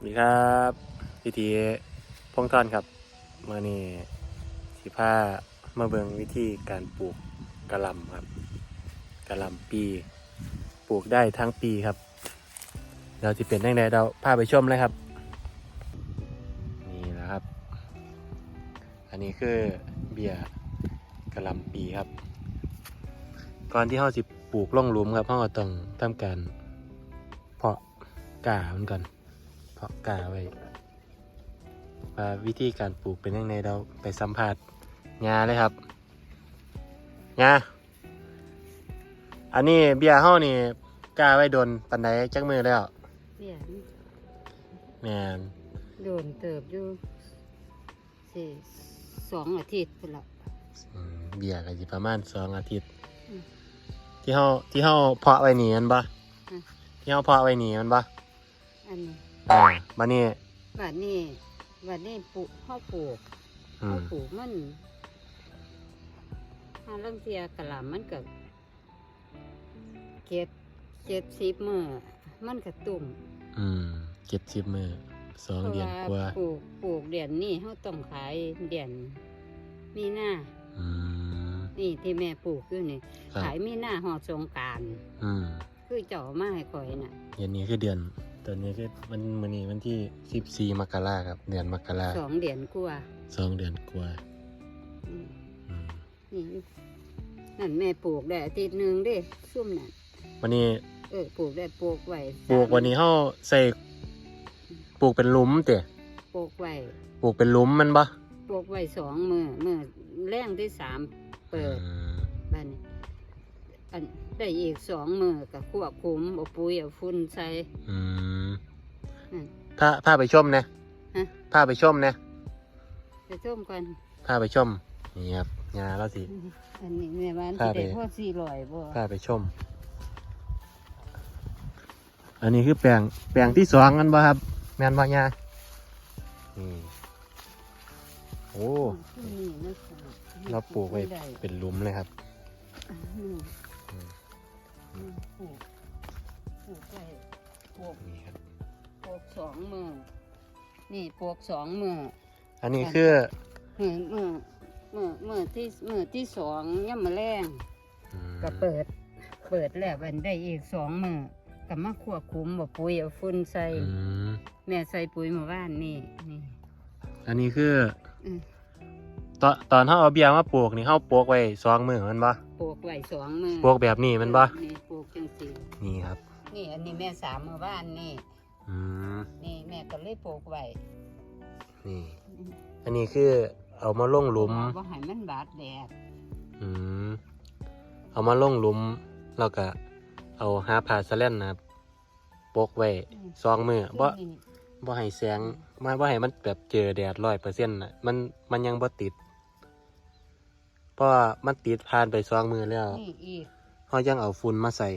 สวัสดีครับพิธีพงท่อนครับเมื่อนี้สิผ้ามาเบิงวิธีการปลูกกระลำครับกระลำปีปลูกได้ทั้งปีครับ เราจะเป็นยังไงเราพาไปชมเลยครับ นี่นะครับ อันนี้คือเบียร์กระลำปีครับ ก่อนที่เราสิปลูกล่องลุมครับเราก็ต้องทำการเพาะกามันก่อน เพาะกาไว้ว่าวิธีการปลูกเป็นยังไงเราไปสัมผัสงาเลยครับงาอันนี้เบียร์เฮานี่กาไว้โดนปันไดจักมือแล้วเนี่ยแม่นโดนเติบอยู่สี่สองอาทิตย์พุ่นละอืมเบียร์ก็สิประมาณสองอาทิตย์อืมที่เฮาที่เฮาเพาะไว้นี่แมันบ่อืมที่เฮาเพาะไว้นี่แมันบ่อันนี้ อ่ามานี่บัดนี้บัดนี้ปลูกข้าวปลูกอืข้ามวปลูกมันถ้าลังเทียกะหล่ำมันกับเก็บเจ็ดสิบมือมันกระตุ่มอืมเจ็ดสิบมือสองเดือนกว่าปลูกปลูกเดือนนี้เขาต้องขายเดือนมีหน้าอืมนี่ที่แม่ปลูกอยู่นี่ครับขายมีหน้าหอดสงกราร อืมคือเจ้ามาให้คอยน่ะ เดือนนี้คือเดือน ตอนนี้คือมันมันนี้วันที่สิบสี่มกราครับ เดือนมกราสองเดือนกว่าสองเดือนกว่าอืมอืมนี่นั่นแม่ปลูกได้อาทิตย์หนึ่งเด้ซุ่มนั่นวันนี้เออปลูกได้ปลูกไว้ปลูกวันนี้เขาใส่ปลูกเป็นหลุมเตะปลูกไว้ปลูกเป็นหลุมมันปะปลูกไว้สองมือมือแรงที่สามเปิดอืมบ้านนี้อัน ได้อีกสองมือกับควบคุมเอาปุ๋ยเอาฝุ่นใส่อืมนั่นพาพาไปชมนะฮะพาไปชมนะไปส้มกันพาไปชม นี่ครับงาแล้วสิ อันนี้แม่บ้านพาสิไปได้พ่อสี่ร้อยบ่พาไปชม อันนี้คือแปลงแปลงที่สองกันบ่ครับ แมนบ่ยานี่โอ้ นี่มันสวยเราปลูกไว้ได้เป็นหลุมเลยครับ อืมอืมอืม ปลูกปลูกไว้ปลูกนี่ครับปลูกสองมือนี่ปลูกสองมืออันนี้คือมือมือมือมือที่มือที่สองย่ำมาแรงอืมก็เปิด เปิดแล้วมันได้อีกสองมือก็มาควบคุมบ่ปุ๋ยเอาฝุ่นใส่อืมแม่ใส่ปุ๋ยเมาบ้านนี่นี่อันนี้คือ อืมตอนตอนเขาเอาเบียร์มาปลูกนี่เขาปลูกไว้สองมือแมันบ่ปลูกไว้สองมือปลูกแบบนี้แมันบ่นี่ปลูกจังสี นี่ครับ นี่อันนี้แม่สามมือบ้านนี่ อืม นี่แม่ก็เลยปลูกไว้นี่ อันนี้คือเอามาลงหลุมบ่ให้มันบาดแดด อืม เอามาลงหลุมแล้วก็เอาหาผ้าสแลนนะครับปกไว้ซองมือบ่นี่บ่ให้แสงมาบ่ให้มันแบบเจอแดดร้อยเปอร์เซ็นต์น่ะมันมันยังบ่ติดเพราะว่ามันติดผ่านไปซองมือแล้วนี่อีกเขายังเอาฝุ่นมาใส่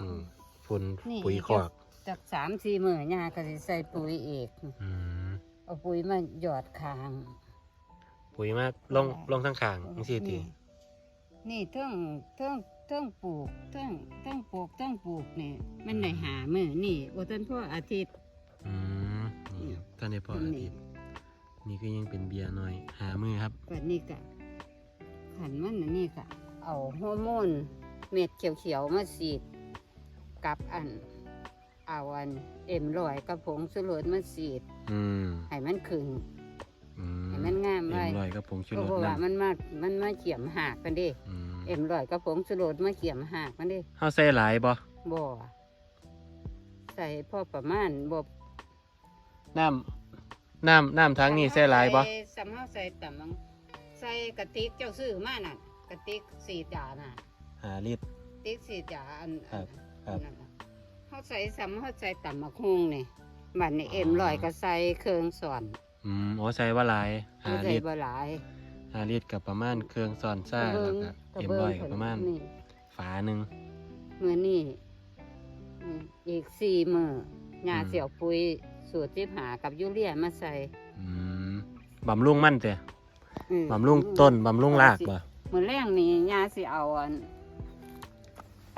อืมฝุ่นนี่ปุ๋ยอีกคอก จากสามสี่มือย่าก็สิใส่ปุ๋ยอีกอืมเอาปุ๋ยมาหยอดคาง ปุ๋ยมาลงลงทั้งข้างจังซี่ติ นี่นี่เทิงเทิงเทิงปลูกเทิงเทิงปลูกเทิงปลูกนี่มันได้หามือนี่บ่ทันพ่ออาทิตย์ อืมนี่ครับท่านได้พออาทิตย์นี่ก็ยังเป็นเบียร์หน่อย หามือครับแบบนี้ก็ขันมันอันนี่ก็เอาฮอร์โมนเม็ดเขียวๆมาฉีด กับอันเอาอันเอ็มลอยกับผงสุรสมาฉีดอืมให้มันขึงอืมให้มันงามเอ็ไว้มลอยกับผงชูก็รสเพราะว่าน้ำมันมามันมาเขียมหากกันเดิอืมเอ็มลอยกับผงสุรสมาเขียมหากมันเดิเฮาใส่หลายบ่บ่ใส่พอประมาณบ่น้ำน้ำน้ำทั้งนี้ใส่หลายบ่ใส่สำเฮาใส่ต่ำมังใส่กระติกเจ้าซื้อมาน่ะกระติกสีดาน่ะ หาลิตร ติ๊กสีดาอันครับ ครัอับนนั้นน่ะเขาใส่ซ้ำเขาใส่ต่ำมะฮุงนี่บัดนี้เอ็มลอยก็ใส่เครื่องสอนอืมโอ้ใส่ว่าหลายหาเขาใส่ลิตรบ่หลายหาลิตรกับประมาณเครื่องซ้อนซ่าแล้วก็เอ็มลอยกับประมาณนี่ฝาหนึ่ง มือนี่อืมอีกสี่มือหญ้าอืม เสี่ยวปุ๋ยสูตรที่หากับยูเรียมาใส่อืมบำรุงมันเตะอืมบำรุงต้นบำรุงรากบ่มือแรกนี่หญ้าสิเอาอัน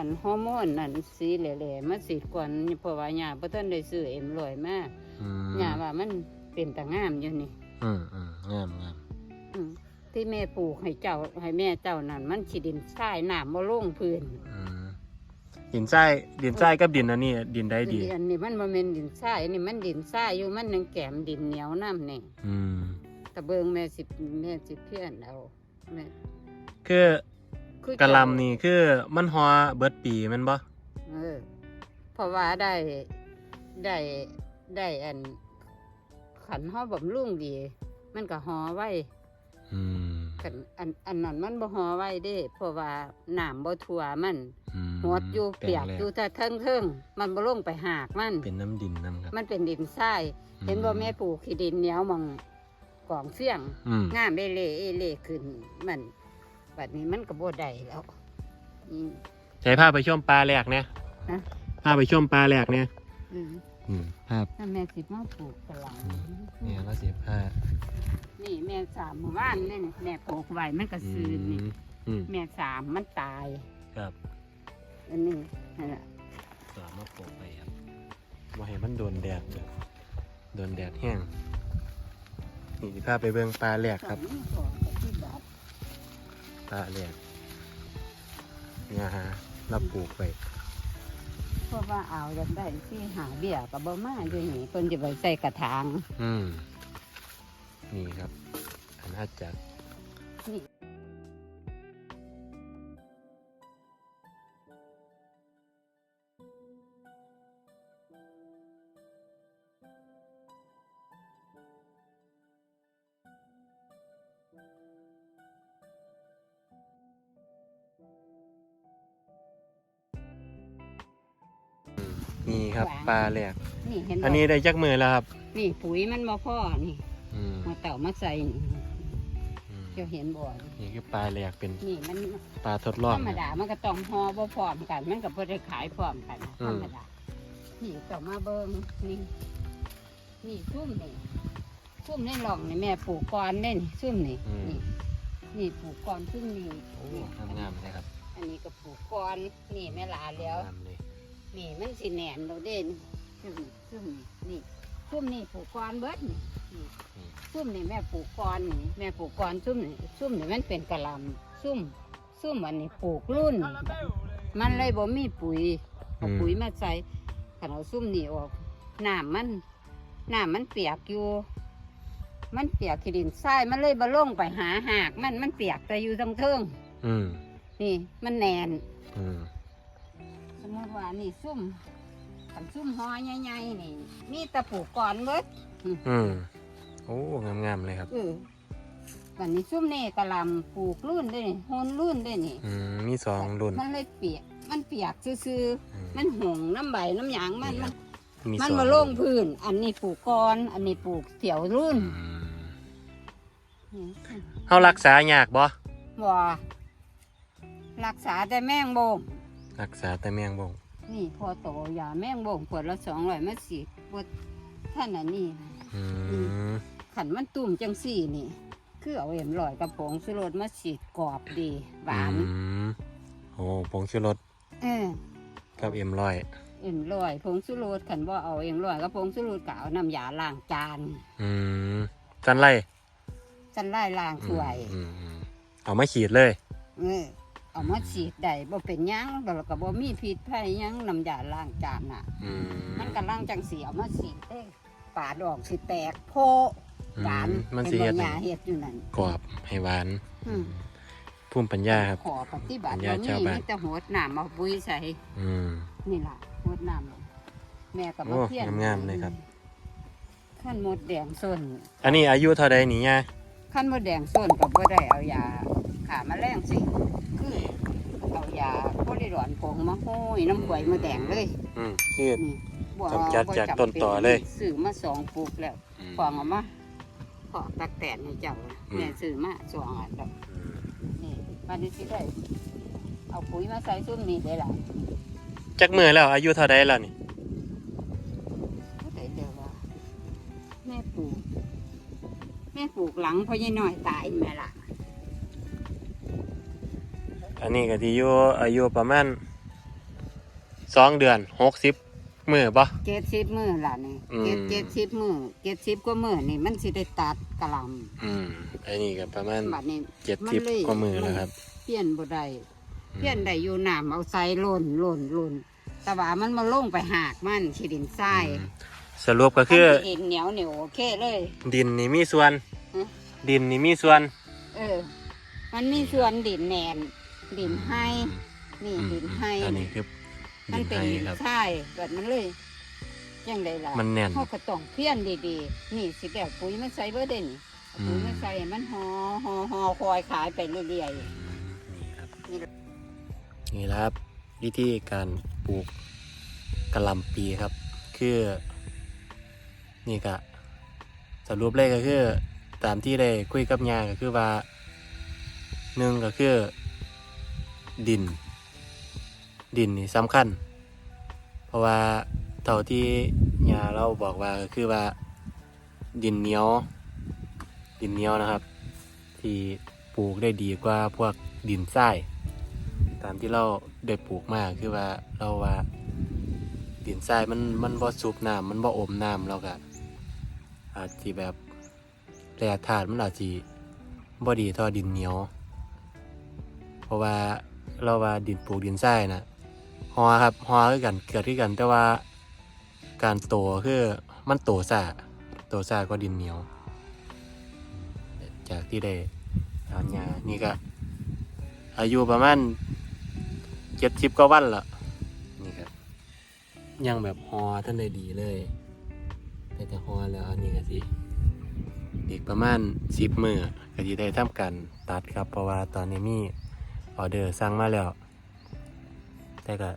ออันฮอร์โมนนั่นสีแหล่ๆมาสีดก่อนเพราะว่าหญ้าบ่ทันได้ซื้อเอ็มลอยมาอืมหญ้าว่ามันเป็นตางามอยู่นี่อืมอืมงามงามอืมที่แม่ปลูกให้เจ้าให้แม่เจ้านั่นมันสิดินทรายน้ำบ่ลงพื้นอืมดินทรายดินทรายกับดินอันนี้ดินได้ดี อันนี้มันบ่แม่นดินทรายอันนี้มันดินทรายอยู่มันยังแกมดินเหนียวน้ำนี่อืม ตะเบิงแม่สิแม่สิเพี้ยนเอาแม่คือ คือกะหลำนี่คือมันฮอเบิดปีแมันบ่เออเพราะว่าได้ได้ได้อันขันห่อบำรุงดี มันก็หอไว้อืมขันอันอันนั้นมันบ่หอไว้เด้ เพราะว่าน้ำบ่ทั่วมันอืมหวดอยู่แปลเปียกแรอยู่ถ้าเทิงเทิงๆมันบ่ลงไปหากมัน เป็นน้ำดินน้ำครับ มันเป็นดินทรายเห็นบ่แม่ปลูกขี้ดินเหนียวหมองกองเฟี้ยง อืม งามเอเล่เอเล่ขึ้น มัน บัดนี้มันก็บ่ได้แล้วอืม ใช้ภาพไปชมปลาแหลกเนี่ยฮะภาพไปชมปลาแหลกเนี่ยอืมอืมภาพถ้าแม่สิมาปลูกกะหล่เนี่ยเราเสียผ้าำนี่แม่สามหมู่บ้านนี่นี่แม่ปลูกไว้มันก็อืซื้อนี่มอืมแม่สามมันตาย ครับอันนี้นั่นล่ะสามารถปลูกไปครับว่าให้มันโดนแดดเด้อโดนแดดแห้งนี่สิพาไปเบิ่งปลาแหลกครับสองขอไปที่บัด ปลาแหลกเนี่ยฮะเราปลูกไปเพราะว่าเอาอยากได้ที่หาเบี้ยกับบ่มาอยู่นี่เพิ่นจะไปใส่กระถาง อืม นี่ครับ อันน่าจะนี่ นี่ครับปลาแหลกนี่เห็นบ่อันนี้ได้จักมือแล้วครับนี่ปุ๋ยมันบ่พอนี่อืมมาเต่ามาใส่นี่อืมเจ้าเห็นบ่นี่คือปลาแหลกเป็นนี่มันปลาทดลองธรรมดามันก็ต้องห่อบ่พร้อมกัน มันก็บ่ได้ขายพร้อมกันนะอืธรม รมดานี่ต้องมาเบิ่งนี่นี่ซุ่มนี่ซุ่มในหล่องนี่แม่ปลูกก่อนเด้นี่ซุ่มนี่นี่นี่ปลูกก่อนซุ่มนี่โอ้นี่งามๆเลยครับอันนี้ก็ปลูกก่อนนี่แม่ลาแล้ว งามเลย นี่มันสิแหนนเราเด่นซุ่มซุ่มนี่ซุ่มนี่ปลูกก่อนเบิดนี่นี่ซุ่มนี่แม่ปลูกก่อนนี่แม่ปลูกก่อนซุ่มนี่ซุ่มนี่มันเป็นกะหลำซุ่มซุ่มอันนี้ปลูกรุ่น มันเลยบ่มีปุ๋ยเอาปุ๋ยมาใส่ขันเอาซุ่มนี่ออกน้ำมันน้ำมันเปียกอยู่ มันเปียกขี้ดินทรายมันเลยบ่ลงไปหาหาก มันมันเปียกแต่อยู่ทั้งเทิงอืมนี่มันแหนนอื มสมมติว่านี่ซุ่มขันซุ่มหอใหญ่ๆนี่ มีแตะปลูกก่อนเบิดอืมโอ้งามๆเลยครับ เออวันนี้ซุ่มนี่กะหลำปลูกรุ่นด้วยนี่โฮนรุ่นด้วยนี่ อืมมีสองรุ่น มันเลยเปียก มันเปียกซื่ออืม ๆมันหงน้ำใบน้ำหยางมันนี่คมัรันบมีมันสองมาลงพื้น อันนี้ปลูกก่อน อันนี้ปลูกเถี่ยวรุ่นอืมเฮารักษายากบ่บ่รักษาแต่แมงบง รักษาแต่แมงบงนี่พอโตยาแมงบงขวดละสองร้อยมาสีดปวดท่านอันนี้อืมขันมันตุ่มจังสี่นี่ คือเอาเอ็มลอยกับผงสุรสมาสีดกรอบดีหวานอืมโอ้ผงชูรสเออกับเอ็มร้อยเอ็มลอยผงสุรสขันว่าเอาเอ็มลอยกับผงสุรสกเอาน้ำยาล้างจานอืมจันไรจันไล่ล้างถ้วยอืมอืมเอามาขีดเลย เออ เอามาฉีดได้บ่เป็นหยังแล้วก็บ่มีพิษภัยหยังน้ำยาล้างจานน่ะ อืมมันกำลังจังสีเอามาฉีดเด้ปาดอกสิแตกโพอืหวานมันเป็นสิบ่เฮ็ดหให้ญ้าเฮ็ดอยู่นั่น กรอบให้หวานอืม ภูมิปัญญาครับ ขอปฏิบัติปัญบ่ญามีชาวบ้าน มีแต่โหดน้ำเอาปุ๋ยใส่อืม นี่ล่ะโหดน้ำแม่ก็มาโอ้เพียนงามๆเลยครับ ขั้นมดแดงส้น อันนี้อายุเท่าใดนี่ย่าขั้นมดแดงส้นก็บ่ได้เอายาขาแมลงสิคือเอายาโพลิดอนผงมาโห้ยน้ำกล้วยมดแดงเลยอืมคือนี่บ่กำจัดบ่จากจำต้นตอเลยซื้อมาสองปุกแล้วอืมฟองเอามาขอตักแตนให้เจ้าอืม แม่ซื้อมาสองอันแล้วนี่วันนี้สิได้ เอาปุ๋ยมาใส่ซุ่มนี่ได้ล่ะจักมือแล้วอายุเท่าใดแล้วนี่ก็ได้เดียวว่าแม่ปลูก แม่ปลูกหลังพ่อใหญ่น้อยตายแม่ล่ะ อันนี้ก็ที่อยู่อายุประมาณสองเดือนหกสิบมือปะเจ็ดสิบมือล่ะนี่อืมเจ็ดเจ็ดสิบมือเจ็ดสิบก็มือนี่มันสิได้ตัดกะหลอืมอันนี้ก็ประมาณำบัดนี้เจ็ดสิบมันเลยกว่ามือแล้วครับ เปลี่ยนบ่ได้เปลี่ยนได้อยู่น้ำเอาใส่ล่นล่นล่นแต่ว่ามันมาลงไปหากมันขี้ดินทรายอืมสรุปก็คือมันดินเหนียวเหนียวโอเคเลย ดินนี่มีส่วนฮะดินนี่มีส่วน เออ มันมีส่วนดินแหนน ดินให้ นี่อืมดินให้อันนี้คือมัดินนเป็นไทยดินครับ ทรายแบบมันเลยยังไงล่ะมันแน่น เขาก็ต้องเพี้ยนดีๆ นี่สิแบบปุ๋ยมาใส่เบอร์เด่นเอาปุ๋ยมาใส่ให้มันหอหอหอคอยขายไปเรื่อยนี่ครับนี่นี่แหละครับวิธีการปลูกกะหล่ำปีครับ คือ นี่ก็สรุปเลยก็คือ ตามที่ได้คุยกับยาก็คือว่าหนึ่งก็คือ ดิน ดินนี่สำคัญ เพราะว่าเท่าที่ยาเราบอกว่าคือว่า ดินเหนียว ดินเหนียวนะครับ ที่ปลูกได้ดีกว่าพวกดินทรายตามที่เราได้ปลูกมาคือว่าเราว่า ดินทรายมันมันบ่สูบน้ำมันบ่อมน้ำเราก็อาจจะแบบแร่ธาตุมันอาจจะบ่ดีเท่าดินเหนียว เพราะว่า เราว่าดินปลูกดินทรายนะฮอครับฮอคือกันเกิดคือกันแต่ว่าการโตคือมันโตซาโตซากว่าดินเหนียว จากที่ได้ทานยานี่ก็ อายุประมาณเจ็ดสิบกว่าวันละนี่ครับ ยังแบบฮอท่านได้ดีเลย แต่จะฮอแล้วนนี้ก็สิอีกประมาณสิบมือก็จะได้ทำการตัดครับเพราะว่าตอนนี้มี ออเดอร์สั่งมาแล้ว แต่ก็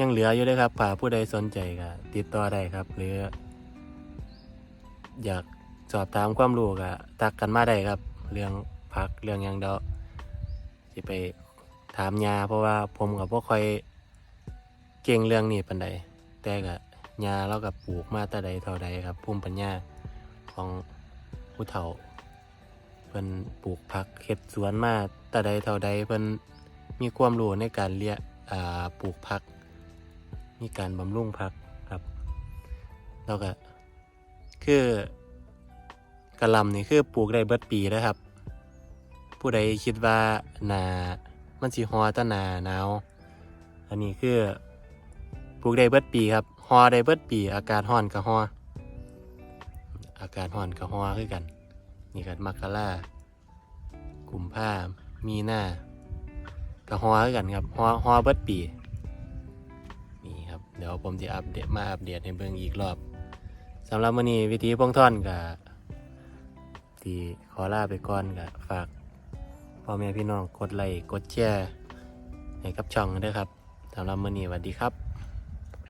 ยังเหลืออยู่เลยครับผ่าผู้ใดสนใจก็ติดต่อได้ครับ หรือ อยากสอบถามความรู้ก็ตักกันมาได้ครับ เรื่องพักเรื่องยังเดาสิไปถามยาเพราะว่าผมกับพวกคอยเก่งเรื่องนี้ปันใดแต่ก็ยาเรากับปลูกมาแต่ใดเท่าใดครับ ภูมิปัญญาของผู้เฒ่า เพิ่นปลูกผักเห็ดสวนมาแต่ใดเท่าใดเพิ่นมีความรู้ในการเลี้ยอ่าปลูกผัก มีการบำรุงผักครับแล้วก็คือกระลำนี่คือปลูกได้เบิดปีนะครับ ผู้ใดคิดว่านามันสิฮอตะนาหนาวอันนี้คือปลูกได้เบิดปีครับฮอได้เบิดปี อากาศร้อนกับฮออากาศร้อนกับฮอคือกัน นี่กันมักกะลากุมภามีหน้ากับฮอคือกันครับฮอฮอเบิดปี นี่ครับ เดี๋ยวผมจะอัปเดตมาอัปเดตให้เบิ่งอีกรอบสำหรับมื้อนี้วิธีพงท่อนกับที่ขอลาไปก่อนกับฝากพ่อแม่พี่น้องกดไลค์กดแชร์ให้กับช่องด้วยครับสำหรับมื้อนี้สวัสดีครับ